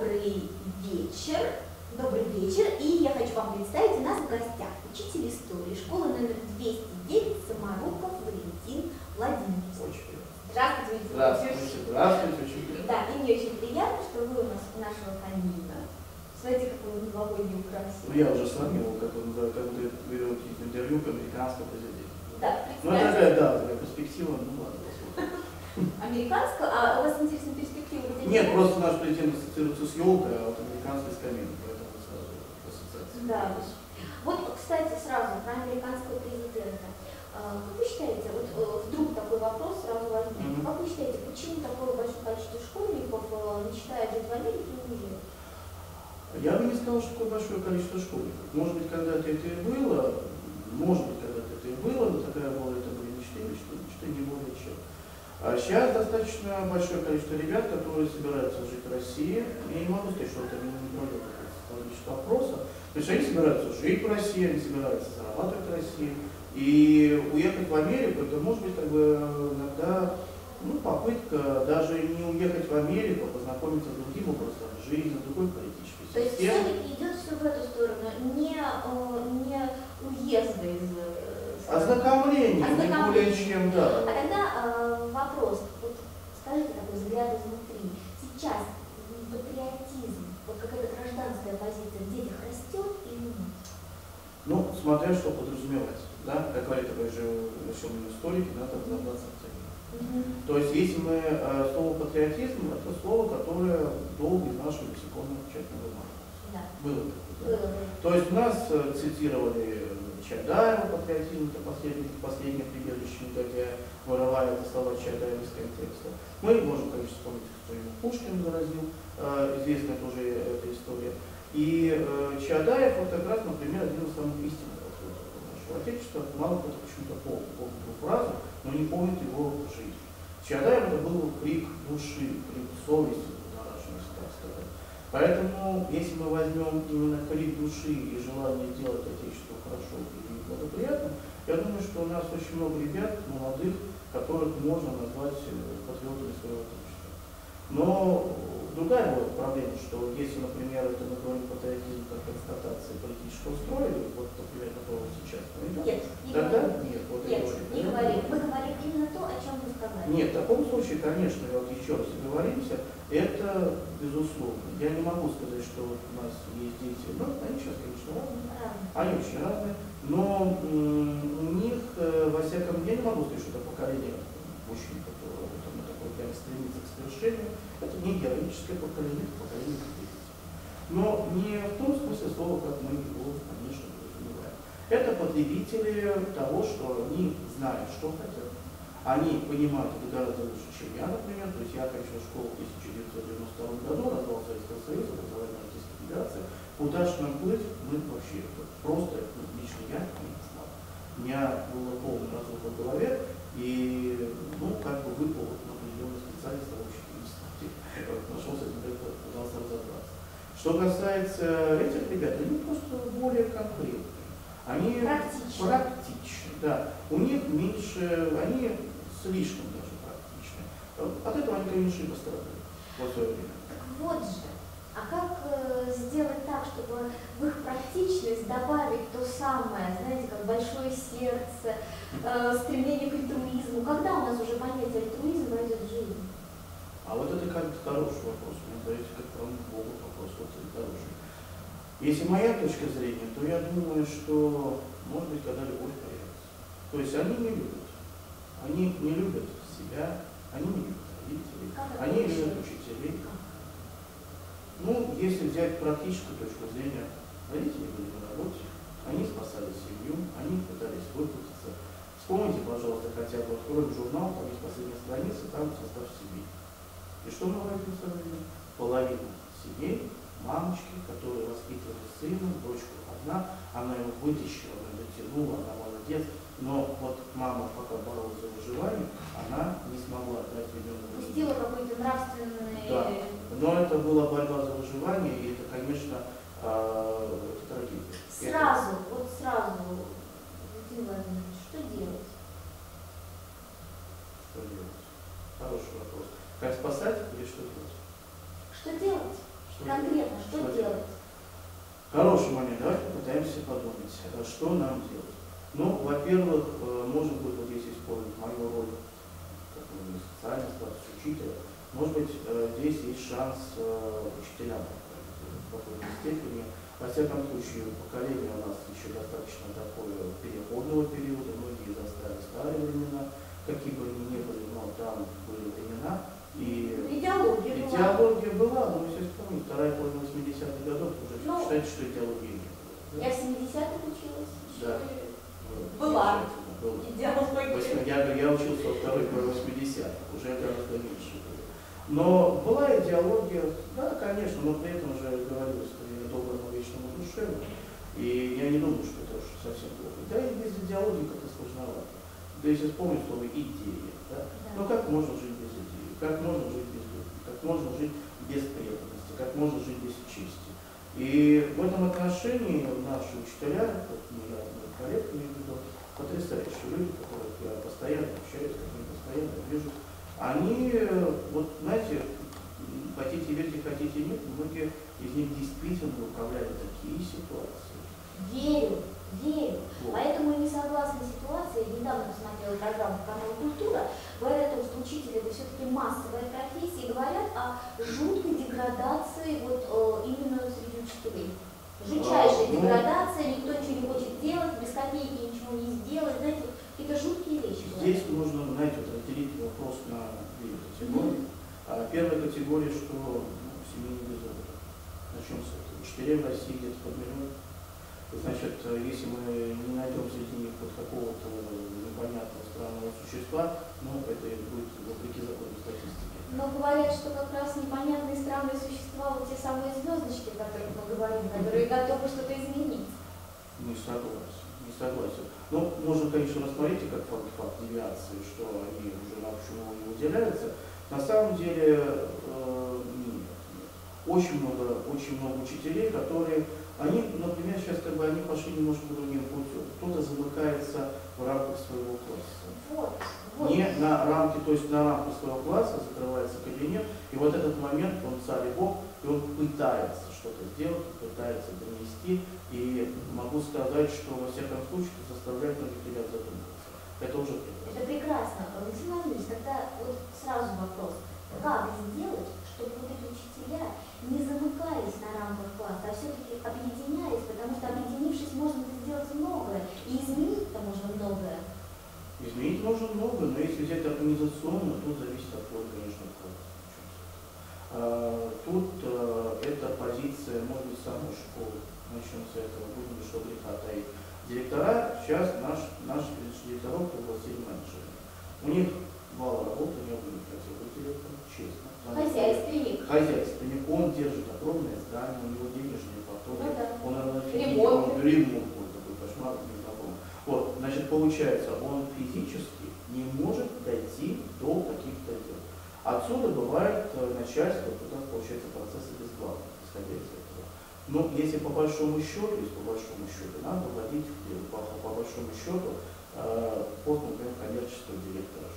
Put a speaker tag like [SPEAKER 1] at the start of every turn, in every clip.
[SPEAKER 1] Добрый вечер. Добрый вечер. И я хочу вам представить у нас в гостях учитель истории школы номер 209 Самаруков Валентин Владимирович.
[SPEAKER 2] Очень.
[SPEAKER 1] Здравствуйте, Валентин
[SPEAKER 2] Здравствуйте, здравствуйте, приятно.
[SPEAKER 1] Да, и мне очень приятно, что вы у нас у нашего камина. Смотрите, какой он новогодний
[SPEAKER 2] Ну,
[SPEAKER 1] украсил.
[SPEAKER 2] я уже сравнивал, как он, как будто берет интервью к американскому президенту.
[SPEAKER 1] Да,
[SPEAKER 2] Ну, это
[SPEAKER 1] представьте.
[SPEAKER 2] такая, да, такая перспектива, ну ладно, посмотрим.
[SPEAKER 1] Американского, а у вас интересная перспектива? где
[SPEAKER 2] Нет, просто наш президент ассоциируется с елкой, а вот американский с камином, поэтому сразу ассоциация.
[SPEAKER 1] Да. Вот, кстати, сразу про американского президента. А, Как вы считаете, вот э, вдруг такой вопрос сразу возник,
[SPEAKER 2] Мгм.
[SPEAKER 1] как вы считаете, почему такое большое количество школьников э, мечтает жить в Америке и уезжает?
[SPEAKER 2] Я бы не сказал, что такое большое количество школьников. Может быть, когда-то это и было, может быть, когда-то это и было, но такая была, это были мечты, мечты, мечты не более чем. А сейчас достаточно большое количество ребят, которые собираются жить в России. Я не могу сказать, что это не управляет социологического опроса. То есть они собираются жить в России, они собираются зарабатывать в России. И уехать в Америку, это может быть как бы иногда ну, попытка даже не уехать в Америку, а познакомиться с другим образом жизни, с другой политической
[SPEAKER 1] То есть
[SPEAKER 2] системой.
[SPEAKER 1] все-таки идет все в эту сторону, не, э, не уезда из э, страны.
[SPEAKER 2] Ознакомление, не
[SPEAKER 1] Ознакомление.
[SPEAKER 2] более чем, да.
[SPEAKER 1] А тогда вопрос, вот скажите такой взгляд изнутри. Сейчас патриотизм, вот какая-то гражданская позиция в детях растет или нет?
[SPEAKER 2] Ну, смотря что подразумевать. Да? Как говорит такой же населенный историки, надо разобраться в теме. То есть, если мы э, слово патриотизм, это слово, которое долго из нашего лексикона тщательно вымазывалось.
[SPEAKER 1] Да.
[SPEAKER 2] Было такое, да?
[SPEAKER 1] Было.
[SPEAKER 2] То есть у нас э, цитировали Чадаева, патриотизм, это последнее, последнее прибежище негодяя, вырывая это слова Чадаева из контекста. Мы можем, конечно, вспомнить, что ему Пушкин заразил, э, известная тоже эта история. И э, Чадаев, вот как раз, например, один из самых истинных патриотов нашего Отечества, мало кто почему-то помнит, помнит эту фразу, но не помнит его жизнь. Чадаев это был крик души, крик совести, нараженности, так сказать. Поэтому, если мы возьмем именно крик души и желание сделать Отечество хорошо и благоприятно, я думаю, что у нас очень много ребят, молодых, которых можно назвать э, патриотами своего Отечества. Но другая вот проблема, что если, например, это говорим патриотизм как констатация политического строя, вот, например, которого сейчас мы идем,
[SPEAKER 1] Нет, не
[SPEAKER 2] тогда
[SPEAKER 1] говорим.
[SPEAKER 2] нет, вот
[SPEAKER 1] Нет, не говорим. Мы говорим именно то, о чем вы сказали.
[SPEAKER 2] Нет, в таком случае, конечно, вот еще раз оговоримся, это безусловно. Я не могу сказать, что вот у нас есть дети, ну, они сейчас, конечно, разные, они очень разные, но у них, э, во всяком, я не могу сказать, что это поколение мужчин, которое прям стремится к совершению, это не героическое поколение, это поколение победителей. Но не в том смысле слова, как мы его, конечно, подразумеваем. Это потребители того, что они знают, что хотят. Они понимают это гораздо лучше, чем я, например. То есть я окончил школу в 1992 году, назвал Советского Союза, образование Российской Федерации. Нам плыть, мы вообще просто, ну, лично я не знал. У меня было полный разрыв в голове, и, ну, как бы выпал на определенный специалист пытался разобраться. Что касается этих ребят, они просто более конкретные. Они
[SPEAKER 1] Практично.
[SPEAKER 2] практичны, да. У них меньше, они слишком даже практичны. От этого они, конечно, и пострадали в свое время.
[SPEAKER 1] Так вот же. А как э, сделать так, чтобы в их практичность добавить то самое, знаете, как большое сердце, э, стремление к альтруизму? Когда у нас уже понятие альтруизма войдет в жизнь?
[SPEAKER 2] А вот это как хороший вопрос. Вы задаете как вам Богу вопрос, вот это хороший. Если моя точка зрения, то я думаю, что, может быть, когда любовь появится. То есть они не любят. Они не любят себя, они не любят родителей,
[SPEAKER 1] это
[SPEAKER 2] они любят учителей. Ну, если взять практическую точку зрения, родители были на работе, они спасали семью, они пытались выплатиться. Вспомните, пожалуйста, хотя бы откроем журнал, там есть последняя страница, там состав семьи. И что мы говорим с вами? Половина семей, мамочки, которые воспитывали сына, дочку одна, она его вытащила, она дотянула, она молодец. Но вот мама, пока боролась за выживание, она не смогла отдать ребенка.
[SPEAKER 1] Пустила какой-то нравственный...
[SPEAKER 2] Да. Но это была борьба за выживание, и это, конечно, а, это трагедия.
[SPEAKER 1] Сразу, вот сразу, Владимир Владимирович, что делать?
[SPEAKER 2] Это, что делать? Хороший вопрос. Как спасать или что делать?
[SPEAKER 1] Что делать?
[SPEAKER 2] Что
[SPEAKER 1] конкретно, что,
[SPEAKER 2] Что
[SPEAKER 1] делать?
[SPEAKER 2] Хороший момент, давайте попытаемся подумать, а что нам делать. Ну, во-первых, э, может быть, вот если использовать мою роль как бы, социального статус учителя, может быть, э, здесь есть шанс э, учителям в какой-то степени. Во всяком случае, поколение у нас еще достаточно такое переходного периода, многие застали старые времена, какие бы они ни были, но там были времена, и
[SPEAKER 1] Идеология была.
[SPEAKER 2] идеология была, но если вспомнить, вторая половина 80-х годов, уже считайте, что идеологии не было.
[SPEAKER 1] Я в 70-х училась.
[SPEAKER 2] Да. Была.
[SPEAKER 1] Была.
[SPEAKER 2] Я, я учился во второй половине 80-х, уже гораздо меньше. Но была идеология, да, конечно, но при этом же говорилось при доброму вечному душе. И я не думаю, что это уж совсем плохо. Да и без идеологии как-то сложновато. Да если вспомнить слово идея, да?
[SPEAKER 1] Да.
[SPEAKER 2] Ну как можно жить без идеи? Как можно жить без любви? Как можно жить без преданности? Как можно жить без чести? И в этом отношении наши учителя, мы, я, мои коллеги, имею в виду, потрясающие люди, которых я постоянно общаюсь, с которыми постоянно вижу, они, э, вот знаете, хотите верьте, хотите нет, многие из них действительно управляют такие ситуации.
[SPEAKER 1] Верю, верю.
[SPEAKER 2] Вот.
[SPEAKER 1] Поэтому не согласна ситуации. Я недавно посмотрела программу канала «Культура». Говорят о том, что учитель это все-таки массовая профессия. Говорят о жуткой деградации вот учителей. Жутчайшая
[SPEAKER 2] ну,
[SPEAKER 1] деградация, никто ничего не хочет делать, без копейки ничего не сделать. Знаете, какие-то жуткие вещи.
[SPEAKER 2] Здесь нужно, знаете, вот разделить вопрос на две категории. А Первая категория, что ну, в семье не без опыта. Начнем с этого. Учителей в России где-то под миллион. Значит, если мы не найдем среди них вот какого-то непонятного странного существа, ну, это будет вопреки закону статистики.
[SPEAKER 1] Но говорят, что как раз непонятные странные существа, вот те самые звездочки, о которых мы говорим, которые готовы что-то изменить.
[SPEAKER 2] Не согласен, не согласен. Ну, можно, конечно, рассмотреть как факт, факт девиации, что они уже на почему не выделяются. На самом деле, э, нет, нет. Очень много, очень много учителей, которые, они, например, сейчас как бы они пошли немножко другим путем. Кто-то замыкается в рамках своего класса.
[SPEAKER 1] Вот, вот.
[SPEAKER 2] Не на рамки, то есть на рамку своего класса закрывается кабинет, и вот этот момент, он царь и бог, и он пытается что-то сделать, пытается донести, и могу сказать, что во всяком случае это заставляет многих ребят задуматься. Это уже
[SPEAKER 1] Это
[SPEAKER 2] прекрасно.
[SPEAKER 1] прекрасно. Владимир Владимирович, тогда вот сразу вопрос. Как сделать, чтобы вот эти учителя не замыкались на рамках класса, а все-таки объединялись, потому что объединившись можно сделать многое, и изменить-то можно многое.
[SPEAKER 2] Изменить можно много, но если взять организационно, тут зависит от роли, конечно. А, Тут э, эта позиция, может быть, самой школы. Начнем с этого, будем что греха таить. Директора, сейчас наш, наш директоров пригласили менеджеры. У них мало работы, не было не хотел быть директором, честно.
[SPEAKER 1] Хозяйственник.
[SPEAKER 2] Он держит огромное здание, у него денежные потоки,
[SPEAKER 1] Ну да.
[SPEAKER 2] он
[SPEAKER 1] Ремонт.
[SPEAKER 2] он ремонт будет такой кошмар, не знаком. Вот, значит, получается, он физически не может дойти до каких-то дел. Отсюда бывает э, начальство, нас получается процессы безглавные, исходя из этого. Но если по большому счету, если по большому счету, надо вводить в дело, по, по большому счету, э, пост, например, коммерческого директора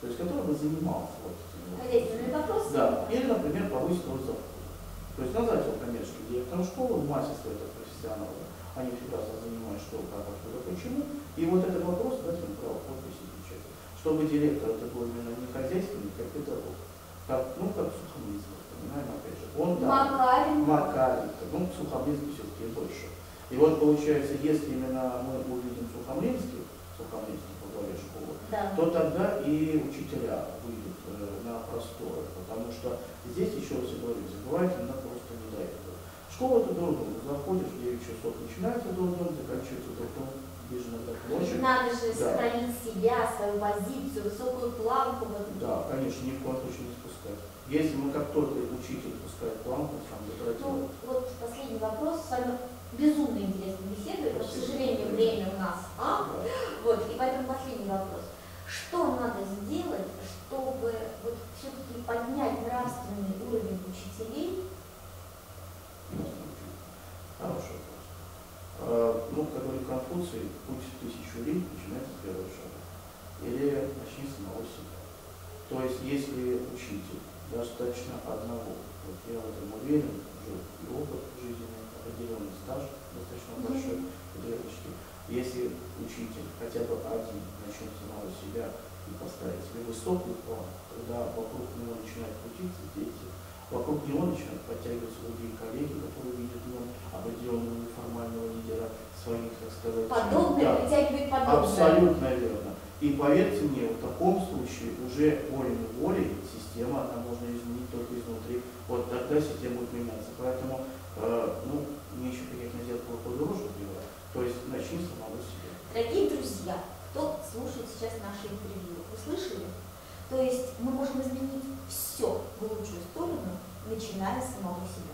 [SPEAKER 2] то есть который бы занимался вот этим вот.
[SPEAKER 1] Хозяйственный вопрос.
[SPEAKER 2] Да, или, например, повысить роль завхоза. То есть назвать его коммерческим директором школы, мастерство это профессионалы, они прекрасно занимают что, как, откуда, почему. И вот этот вопрос дать ему право подписи печати. Чтобы директор это был именно не хозяйственник, как педагог. Как, ну, как Сухомлинский, понимаем, опять же. Он, да,
[SPEAKER 1] Макаренко.
[SPEAKER 2] Макаренко, ну, Сухомлинский все-таки больше. И вот получается, если именно мы увидим Сухомлинских, Сухомлинских во главе школы,
[SPEAKER 1] Да.
[SPEAKER 2] то тогда и учителя выйдут э, на просторы, потому что здесь, еще раз говорю, забывайте, надо просто не до этого. Школа это дурдом, заходишь в 9 часов, начинается дурдом, заканчивается дурдом, ближе на площадь.
[SPEAKER 1] Надо же
[SPEAKER 2] Да.
[SPEAKER 1] сохранить себя, свою позицию, высокую планку. Вот.
[SPEAKER 2] Да, конечно, ни в коем случае не спускать. Если мы как только учитель пускает планку, сам
[SPEAKER 1] Ну,
[SPEAKER 2] деградирует.
[SPEAKER 1] вот последний вопрос. С вами безумно интересно беседовать, но, к сожалению, время у нас. А? Вот, и поэтому последний вопрос. Что надо сделать, чтобы вот все-таки поднять нравственный уровень учителей?
[SPEAKER 2] Хороший вопрос. А, Ну, как говорит Конфуций, путь в тысячу ли начинается с первого шага. Или начни с самого себя. То есть, если учитель достаточно одного. Вот я в этом уверен, уже и опыт жизненный, определенный стаж достаточно большой у девочки. Если учитель хотя бы один начнет самого себя и поставить себе высокий план, когда вокруг него начинают крутиться дети, вокруг него начинают подтягиваться другие коллеги, которые видят в нем определенного неформального лидера своих, так сказать,
[SPEAKER 1] Подобное
[SPEAKER 2] да,
[SPEAKER 1] притягивает подобное.
[SPEAKER 2] Абсолютно верно. И поверьте мне, в таком случае уже волей-неволей система, она можно изменить только изнутри. Вот тогда система будет меняться. Поэтому, э, ну, мне еще приятно делать плохую дорожку делать. То есть начни самого себя.
[SPEAKER 1] Дорогие друзья, кто слушает сейчас наше интервью, вы слышали? То есть мы можем изменить все в лучшую сторону, начиная с самого себя.